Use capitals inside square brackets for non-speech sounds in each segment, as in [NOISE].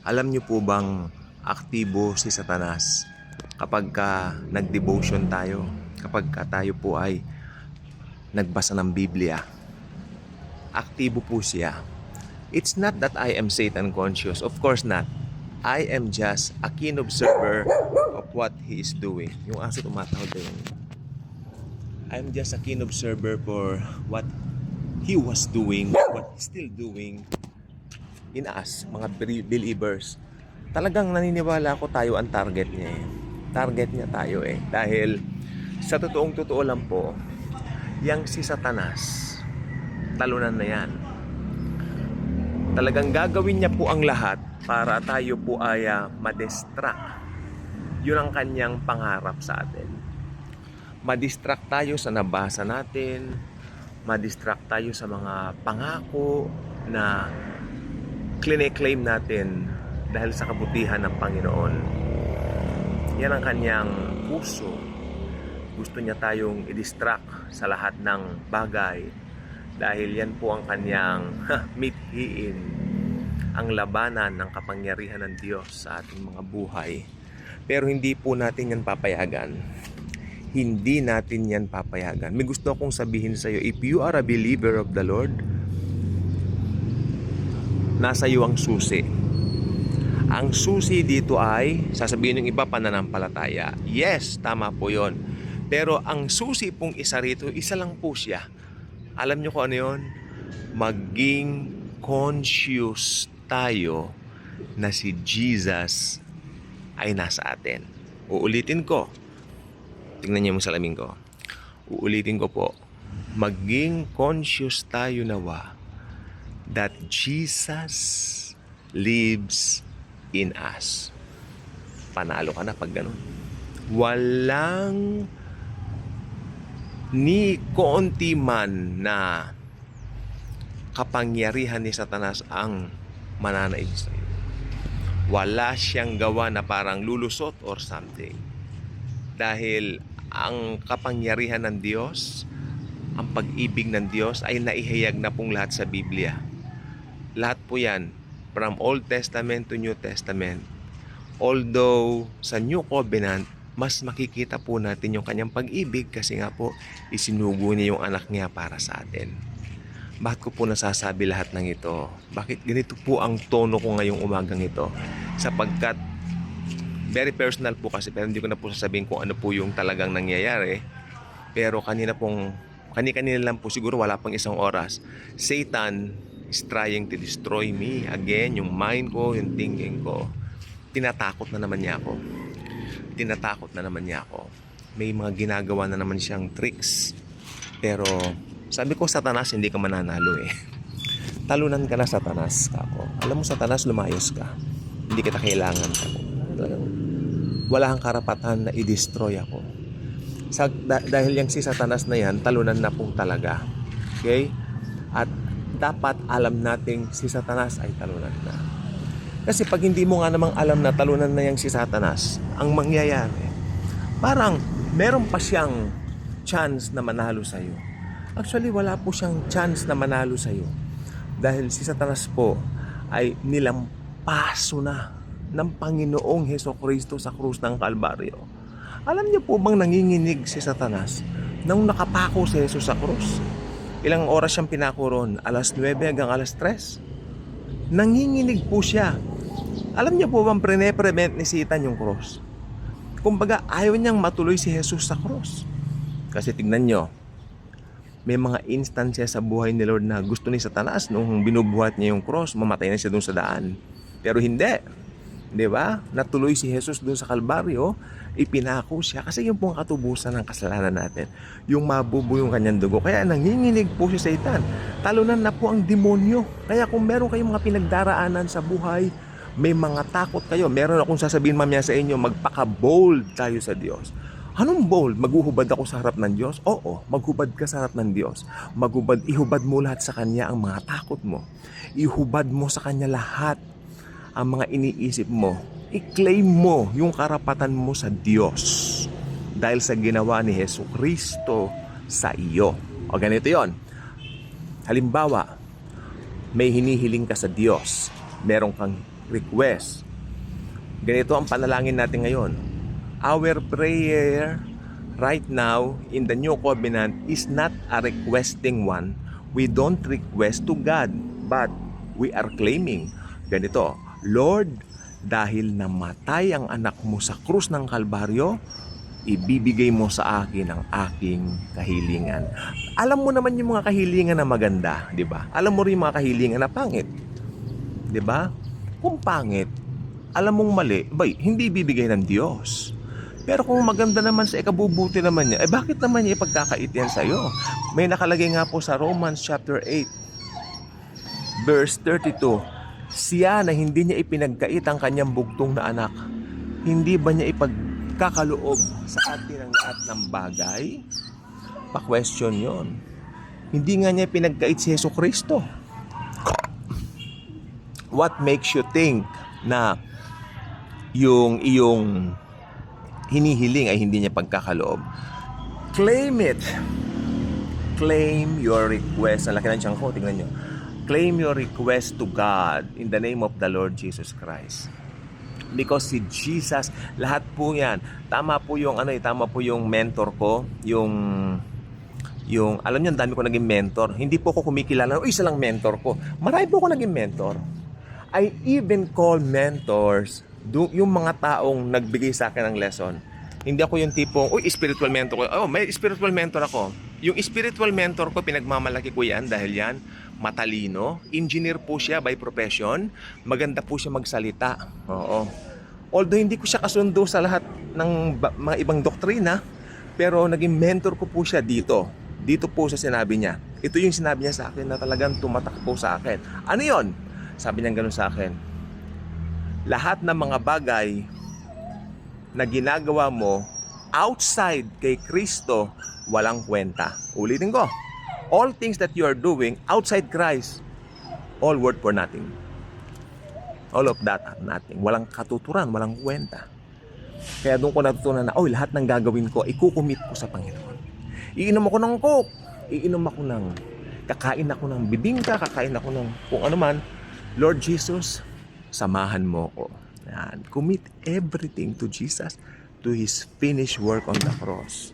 Alam niyo po bang aktibo si Satanas kapag ka nag-devotion tayo, kapag ka tayo po ay nagbasa ng Biblia. Aktibo po siya. It's not that I am Satan conscious. Of course not. I am just a keen observer of what he is doing. Yung aso tumatawag din. I'm just a keen observer for what he was doing, what he's still doing in us, mga be- believers. Talagang naniniwala ko tayo ang target niya eh. Target niya tayo eh. Dahil sa totoong totoo lang po, yang si Satanas, talunan na yan. Talagang gagawin niya po ang lahat para tayo po ay ah, madistract. Yun ang kanyang pangarap sa atin. Madistract tayo sa nabasa natin, madistract tayo sa mga pangako na claim natin dahil sa kabutihan ng Panginoon. Yan ang kanyang puso. Gusto niya tayong i-distract sa lahat ng bagay dahil yan po ang kanyang mithiin ang labanan ng kapangyarihan ng Diyos sa ating mga buhay. Pero hindi po natin yan papayagan. Hindi natin yan papayagan. May gusto akong sabihin sa iyo, if you are a believer of the Lord, nasa iyo ang susi. Ang susi dito ay, sasabihin ng iba, pananampalataya. Yes, tama po yon. Pero ang susi pong isa rito, isa lang po siya. Alam niyo kung ano yon? Maging conscious tayo na si Jesus ay nasa atin. Uulitin ko. Tingnan niyo yung salamin ko. Uulitin ko po. Maging conscious tayo nawa that Jesus lives in us. Panalo ka na pag ganun. Walang ni konti man na kapangyarihan ni Satanas ang mananaig sa iyo. Wala siyang gawa na parang lulusot or something. Dahil ang kapangyarihan ng Diyos, ang pag-ibig ng Diyos ay naihayag na pong lahat sa Biblia. Lahat po yan, from Old Testament to New Testament. Although sa New Covenant, mas makikita po natin yung kanyang pag-ibig kasi nga po isinugo niya yung anak niya para sa atin. Bakit ko po nasasabi lahat ng ito? Bakit ganito po ang tono ko ngayong umagang ito? Sapagkat very personal po kasi pero hindi ko na po sasabihin kung ano po yung talagang nangyayari. Pero kanina pong kani-kanina lang po siguro wala pang isang oras. Satan is trying to destroy me again, yung mind ko, yung thinking ko. Tinatakot na naman niya ako. Tinatakot na naman niya ako. May mga ginagawa na naman siyang tricks. Pero sabi ko, Satanas, hindi ka mananalo eh. [LAUGHS] Talunan ka na, Satanas. Ako. Alam mo, Satanas, lumayos ka. Hindi kita kailangan. Ako. Wala kang karapatan na i-destroy ako. Sa, da- dahil yung si Satanas na yan, talunan na po talaga. Okay? At dapat alam nating si Satanas ay talunan na. Kasi pag hindi mo nga namang alam na talunan na yung si Satanas, ang mangyayari, parang meron pa siyang chance na manalo sa'yo. Actually, wala po siyang chance na manalo sa'yo. Dahil si Satanas po ay nilampaso na ng Panginoong Heso Kristo sa krus ng Kalbaryo. Alam niyo po bang nanginginig si Satanas nang nakapako si Jesus sa krus? Ilang oras siyang pinako ron? Alas 9 hanggang alas 3? Nanginginig po siya. Alam niyo po bang pre-prevent ni Satan yung cross? Kumbaga, ayaw niyang matuloy si Jesus sa cross. Kasi tignan niyo, may mga instansya sa buhay ni Lord na gusto ni Satanas nung binubuhat niya yung cross, mamatay na siya doon sa daan. Pero hindi. 'Di ba? Natuloy si Jesus doon sa Kalbaryo, ipinako siya kasi yung pong katubusan ng kasalanan natin, yung mabubo yung kanyang dugo. Kaya nanginginig po si Satan. Talunan na po ang demonyo. Kaya kung meron kayong mga pinagdaraanan sa buhay, may mga takot kayo. Meron akong sasabihin mamaya sa inyo, magpaka-bold tayo sa Diyos. Anong bold? Maghuhubad ako sa harap ng Diyos? Oo, maghubad ka sa harap ng Diyos. Maghubad, ihubad mo lahat sa Kanya ang mga takot mo. Ihubad mo sa Kanya lahat ang mga iniisip mo. I-claim mo yung karapatan mo sa Diyos dahil sa ginawa ni Heso Kristo sa iyo. O ganito yon. Halimbawa, may hinihiling ka sa Diyos. Meron kang request. Ganito ang panalangin natin ngayon. Our prayer right now in the new covenant is not a requesting one. We don't request to God, but we are claiming. Ganito, Lord, dahil namatay ang anak mo sa krus ng Kalbaryo, ibibigay mo sa akin ang aking kahilingan. Alam mo naman yung mga kahilingan na maganda, di ba? Alam mo rin yung mga kahilingan na pangit. Di ba? Kung pangit, alam mong mali, bay, hindi bibigay ng Diyos. Pero kung maganda naman sa ikabubuti naman niya, eh bakit naman niya ipagkakait yan sa'yo? May nakalagay nga po sa Romans chapter 8, verse 32. Siya na hindi niya ipinagkait ang kanyang bugtong na anak, hindi ba niya ipagkakaloob sa atin ang lahat ng bagay? Pa-question yon. Hindi nga niya pinagkait si Yeso Kristo. What makes you think na yung iyong hinihiling ay hindi niya pagkakaloob? Claim it. Claim your request. Ang laki ng tiyan ko, tingnan nyo. Claim your request to God in the name of the Lord Jesus Christ. Because si Jesus, lahat po yan. Tama po yung ano eh, tama po yung mentor ko, yung yung alam niyo, dami ko naging mentor. Hindi po ako kumikilala, uy, isa lang mentor ko. Marami po ako naging mentor. I even call mentors do, yung mga taong nagbigay sa akin ng lesson. Hindi ako yung tipong, uy, spiritual mentor ko. Oh, may spiritual mentor ako. Yung spiritual mentor ko, pinagmamalaki ko yan dahil yan, matalino. Engineer po siya by profession. Maganda po siya magsalita. Oo. Although hindi ko siya kasundo sa lahat ng mga ibang doktrina, pero naging mentor ko po siya dito. Dito po sa sinabi niya. Ito yung sinabi niya sa akin na talagang tumatak po sa akin. Ano yon? Sabi niya ganun sa akin. Lahat ng mga bagay na ginagawa mo outside kay Kristo, walang kwenta. Ulitin ko. All things that you are doing outside Christ, all worth for nothing. All of that are nothing. Walang katuturan, walang kwenta. Kaya doon ko natutunan na, oy, lahat ng gagawin ko, ikukumit ko sa Panginoon. Iinom ako ng coke, iinom ako ng, kakain ako ng bibingka, kakain ako ng kung ano man. Lord Jesus, samahan mo ko. Yan. Commit everything to Jesus, to His finished work on the cross.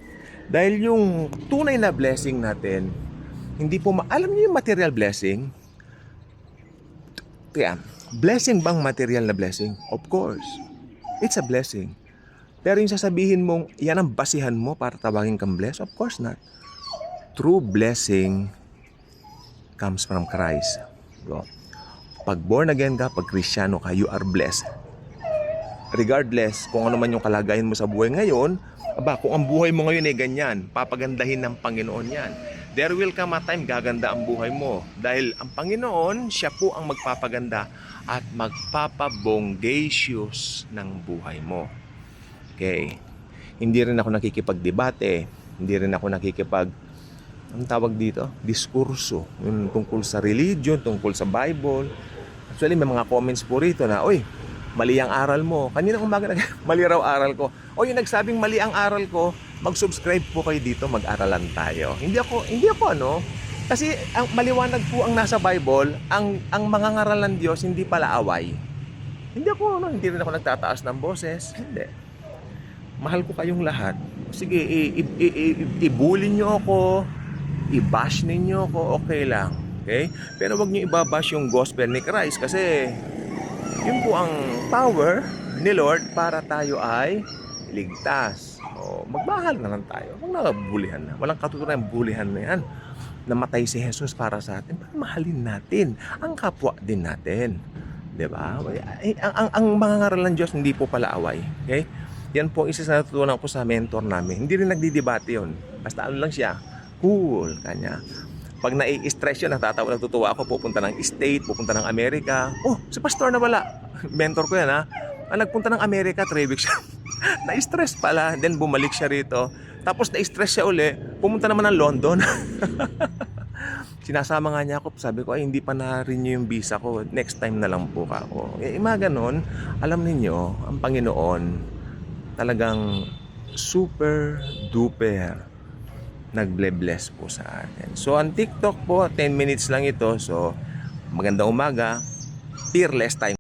Dahil yung tunay na blessing natin, hindi po, ma- alam niyo yung material blessing? Kaya, blessing bang material na blessing? Of course. It's a blessing. Pero yung sasabihin mong, yan ang basihan mo para tawagin kang blessed? Of course not. True blessing comes from Christ. Bro. Pag born again ka, pag Kristiyano ka, you are blessed. Regardless kung ano man yung kalagayan mo sa buhay ngayon, aba, kung ang buhay mo ngayon ay ganyan, papagandahin ng Panginoon yan. There will come a time gaganda ang buhay mo. Dahil ang Panginoon, siya po ang magpapaganda at magpapabonggacious ng buhay mo. Okay. Hindi rin ako nakikipagdebate. Hindi rin ako nakikipag ang tawag dito, diskurso yung tungkol sa religion, tungkol sa Bible. Actually, may mga comments po rito na, Oy, mali ang aral mo. Kanina umaga, [LAUGHS] mali raw aral ko. O yung nagsabing mali ang aral ko, mag-subscribe po kayo dito, mag-aralan tayo. Hindi ako, hindi ako ano, kasi ang maliwanag po ang nasa Bible, ang ang mga ngaral ng Diyos hindi pala away. Hindi ako ano, hindi rin ako nagtataas ng boses. Hindi. Mahal ko kayong lahat. Sige, i- i- i- i- ibully nyo ako, i-bash ninyo ako, okay lang. Okay? Pero wag niyo ibabash yung gospel ni Christ kasi yun po ang power ni Lord para tayo ay ligtas. O, magmahal na lang tayo. Huwag na bulihan na. Walang katutunan yung bulihan na yan. Namatay si Jesus para sa atin. Mahalin natin. Ang kapwa din natin. 'Di ba? Eh, Ang, ang, ang mga ngaral ng Diyos hindi po pala away. Okay? Yan po ang isa sa natutunan ko sa mentor namin. Hindi rin nagdidebate yun. Basta ano lang siya, cool kanya. Pag nai-stress yun, natatawa, natutuwa ako, pupunta ng state, pupunta ng Amerika. Oh, si pastor na wala. [LAUGHS] Mentor ko yan ha. Ah, nagpunta ng Amerika, 3 weeks [LAUGHS] siya. na-stress pala, then bumalik siya rito. Tapos na-stress siya uli, pumunta naman ng London. [LAUGHS] Sinasama nga niya ako, sabi ko, ay hindi pa na-renew yung visa ko, next time na lang po ako. Eh, mga ganon, alam ninyo, ang Panginoon, talagang super duper nagle-bless po sa atin. So, ang TikTok po, 10 minutes lang ito. So, magandang umaga. Fearless time.